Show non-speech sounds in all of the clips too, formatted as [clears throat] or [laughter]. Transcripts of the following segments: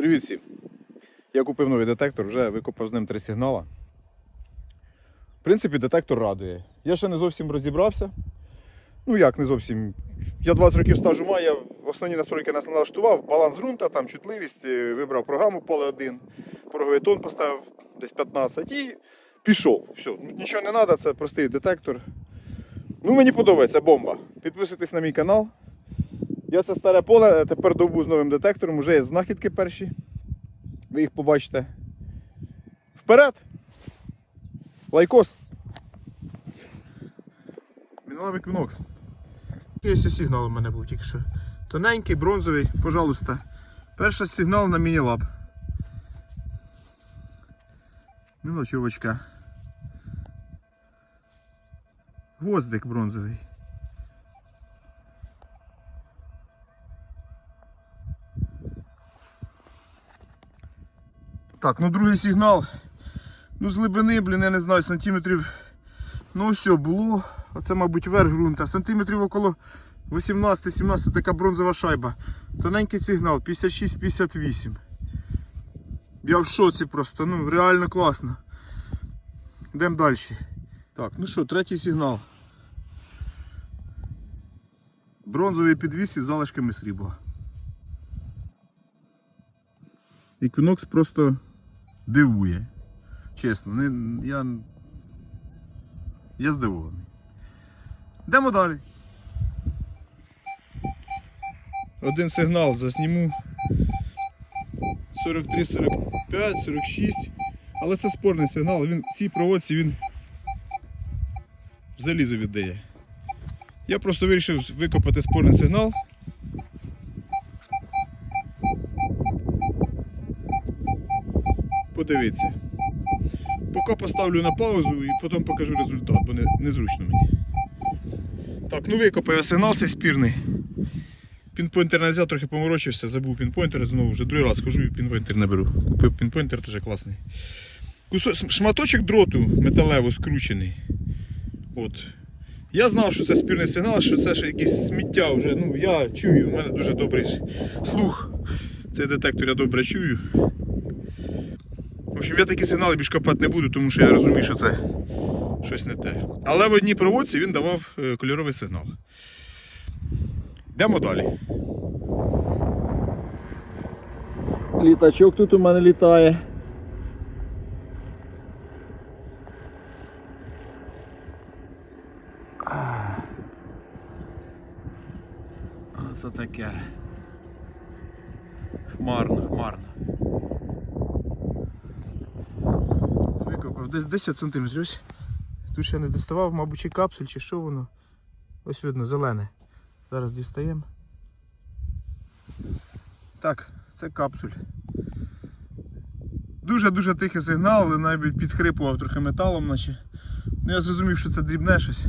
Привіт всім! Я купив новий детектор, вже викопав з ним три сигнала. В принципі, детектор радує. Я ще не зовсім розібрався. Ну як не зовсім. Я 20 років стажу маю, я основні настройки нас налаштував, баланс ґрунта, там чутливість, е, вибрав програму поле 1, пороговий тон поставив десь 15 і пішов. Все, ну, нічого не треба, це простий детектор. Ну, мені подобається бомба. Підписуйтесь на мій канал. Я це старе поле тепер довбу з новим детектором, вже є знахідки перші. Ви їх побачите. Вперед! Лайкос! Міналовий квінокс. Є сигнал у мене був тільки що. Тоненький, бронзовий, пожалуйста. Перший сигнал на міні-лаб. Мілочовочка. Гвоздик бронзовий. Так, ну другий сигнал. Ну з глибини, блін, я не знаю, сантиметрів. Ну все було. Оце, мабуть, верх ґрунта. Сантиметрів около 18-17 така бронзова шайба. Тоненький сигнал, 56-58. Я в шоці просто, ну реально класно. Йдемо далі. Так, ну що, третій сигнал. Бронзовий підвіс із залишками срібла. Equinox просто дивує. Чесно, не, я, я здивований. Йдемо далі. Один сигнал засніму. 43, 45, 46. Але це спорний сигнал, він в цій проводці він залізо віддає. Я просто вирішив викопати спорний сигнал. Подивіться. Поки поставлю на паузу і потім покажу результат, бо не, незручно мені. Так, ну викопав я сигнал цей спірний. Пінпойнтер не взяв, трохи поморочився, забув пінпойнтер, знову вже другий раз хожу і пінпойнтер не беру. Купив пінпойнтер, теж класний. Кусо... Шматочок дроту металево скручений. От. Я знав, що це спірний сигнал, що це ще якесь сміття вже. Ну, я чую, у мене дуже добрий слух. Цей детектор я добре чую. Общем, я такі сигнали більш копати не буду, тому що я розумію, що це щось не те. Але в одній проводці він давав е, кольоровий сигнал. Йдемо далі. Літачок тут у мене літає. Оце таке. Хмарно, хмарно. Викопав десь 10 см. Ось тут ще не доставав, мабуть, чи капсуль, чи що воно. Ось видно, зелене. Зараз дістаємо. Так, це капсуль. Дуже-дуже тихий сигнал, але навіть підхрипував трохи металом, наче. Ну я зрозумів, що це дрібне щось.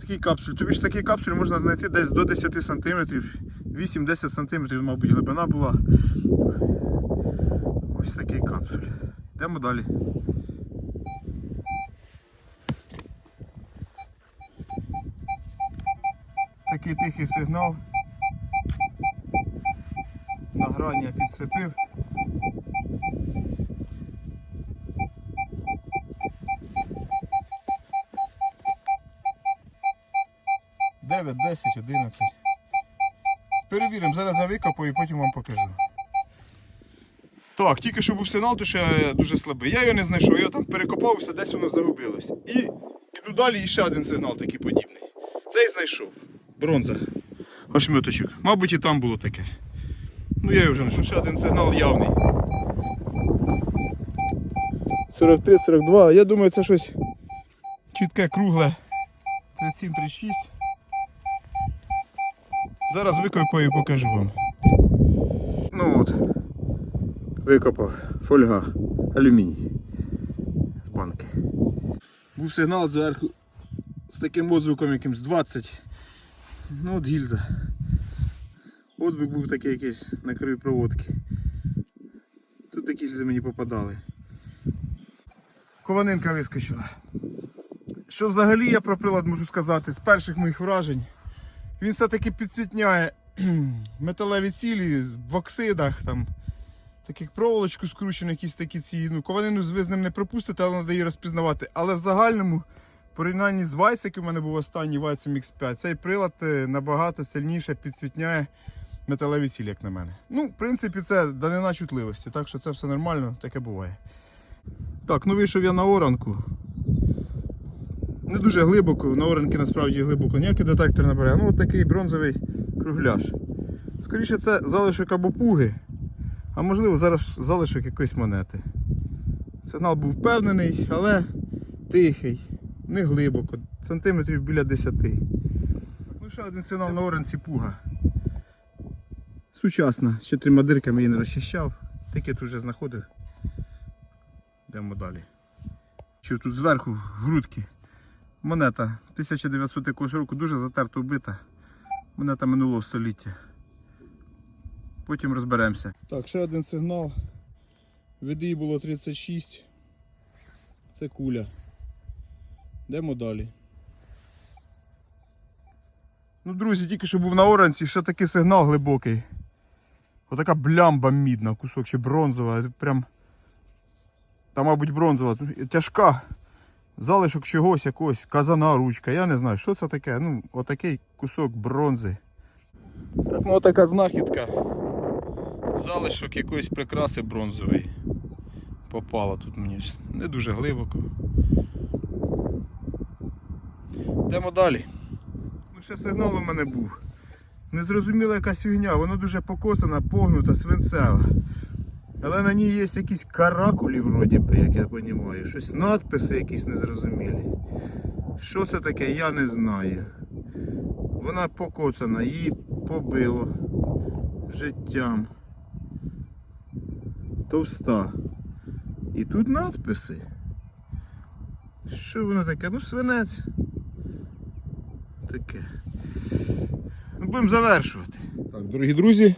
Такий капсуль. Тобі ж такий капсуль можна знайти десь до 10 см. 8-10 см, мабуть, глибина була. Ось такий капсуль. Йдемо далі. Такий тихий сигнал. На грані підсипив. Дев'ять, десять, одинадцять. Перевіримо, зараз я викопаю і потім вам покажу. Так, тільки що був сигнал, то ще дуже слабий. Я його не знайшов, я там перекопався, десь воно загубилось. І іду далі і ще один сигнал такий подібний. Цей знайшов. Бронза. Ошметочок. Мабуть і там було таке. Ну я вже знайшов. Ще один сигнал явний. 43-42. Я думаю, це щось чітке, кругле. 37-36. Зараз викопаю і покажу вам. Ну от. Викопав фольга, алюміній з банки. Був сигнал зверху з таким отзвуком якимсь 20. Ну от гільза. Отзвук був такий якийсь на краю проводки. Тут такі гільзи мені попадали. Кованинка вискочила. Що взагалі я про прилад можу сказати з перших моїх вражень. Він все-таки підсвітняє [clears throat] металеві цілі в оксидах там таких проволочку скручено, якісь такі ці. Ну, кованину ви з ним не пропустите, але треба її розпізнавати. Але в загальному, порівнянні з Вайс, який у мене був останній Вайс X5, цей прилад е, набагато сильніше підсвітняє металеві цілі, як на мене. Ну, в принципі, це данина чутливості, так що це все нормально, таке буває. Так, ну вийшов я на оранку. Не дуже глибоко, на оранки насправді глибоко ніякий детектор не бере. Ну, от такий бронзовий кругляш. Скоріше, це залишок або пуги, а можливо зараз залишок якоїсь монети. Сигнал був впевнений, але тихий, не глибоко, сантиметрів біля 10. Ну ще один сигнал на оранці пуга. Сучасна, з чотирма дирками її не розчищав. Тут вже знаходив. Йдемо далі. Що тут зверху в грудки. Монета 1900 якогось року дуже затерто вбита. Монета минулого століття. Потім розберемося. Так, ще один сигнал. VDI було 36. Це куля. Йдемо далі. Ну, друзі, тільки що був на оранці, ще такий сигнал глибокий. Отака блямба мідна, кусок чи бронзова. Прям. Та, мабуть, бронзова. Тяжка. Залишок чогось, якогось казана ручка. Я не знаю, що це таке. Ну, отакий кусок бронзи. Так, ну отака знахідка. Залишок якоїсь прикраси бронзової. Попала тут мені не дуже глибоко. Йдемо далі. Ну, ще сигнал у мене був. Незрозуміла якась фігня, воно дуже покосана, погнута, свинцева. Але на ній є якісь каракулі, вроді би, як я розумію. Щось надписи якісь незрозумілі. Що це таке, я не знаю. Вона покоцана, її побило життям. Товста. І тут надписи. Що воно таке? Ну, свинець. Таке. Ну, будемо завершувати. Так, дорогі друзі.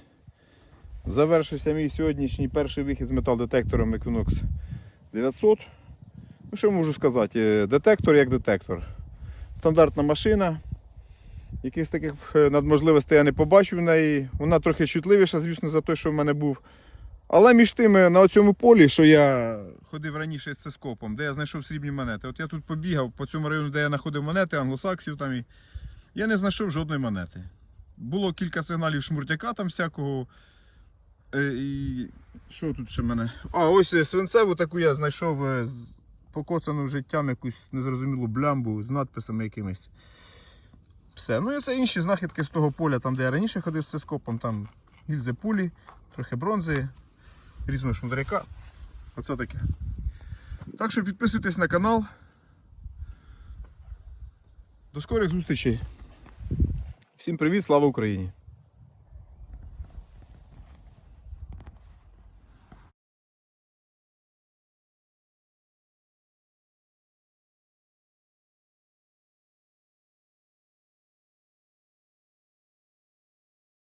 Завершився мій сьогоднішній перший вихід з метал-детектором Equinox 900. Ну, що можу сказати? Е, Детектор як детектор. Стандартна машина. Якихось таких е, надможливостей я не побачив в неї. Вона трохи чутливіша, звісно, за те, що в мене був. Але між тими на цьому полі, що я ходив раніше з цископом, де я знайшов срібні монети. От я тут побігав по цьому району, де я знаходив монети, англосаксів там і я не знайшов жодної монети. Було кілька сигналів шмуртяка там всякого. Е, І що тут ще в мене? А, ось е, свинцеву таку я знайшов е, з- покоцану життям якусь незрозумілу блямбу з надписами якимись. Все. Ну і це інші знахідки з того поля, там де я раніше ходив з цископом, там гільзи пулі, трохи бронзи, різного шмудряка. Оце таке. Так що підписуйтесь на канал. До скорих зустрічей. Всім привіт, слава Україні!